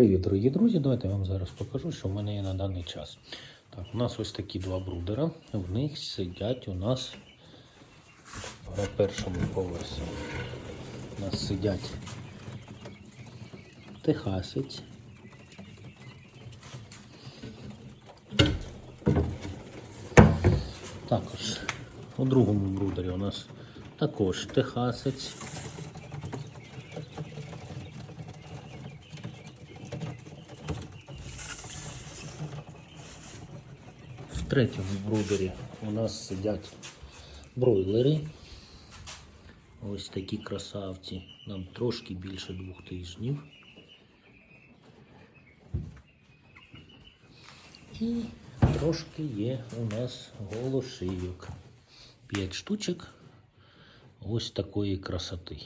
Привіт, дорогі друзі! Давайте я вам зараз покажу, що в мене є на даний час. Так, у нас ось такі два брудера. В них сидять у нас на першому поверсі. У нас сидять техасець. Також у другому брудері у нас також техасець. Третьому брудері у нас сидять бройлери. Ось такі красавці. Нам трошки більше двох тижнів. І трошки є у нас голошийок. П'ять штучок ось такої красоти.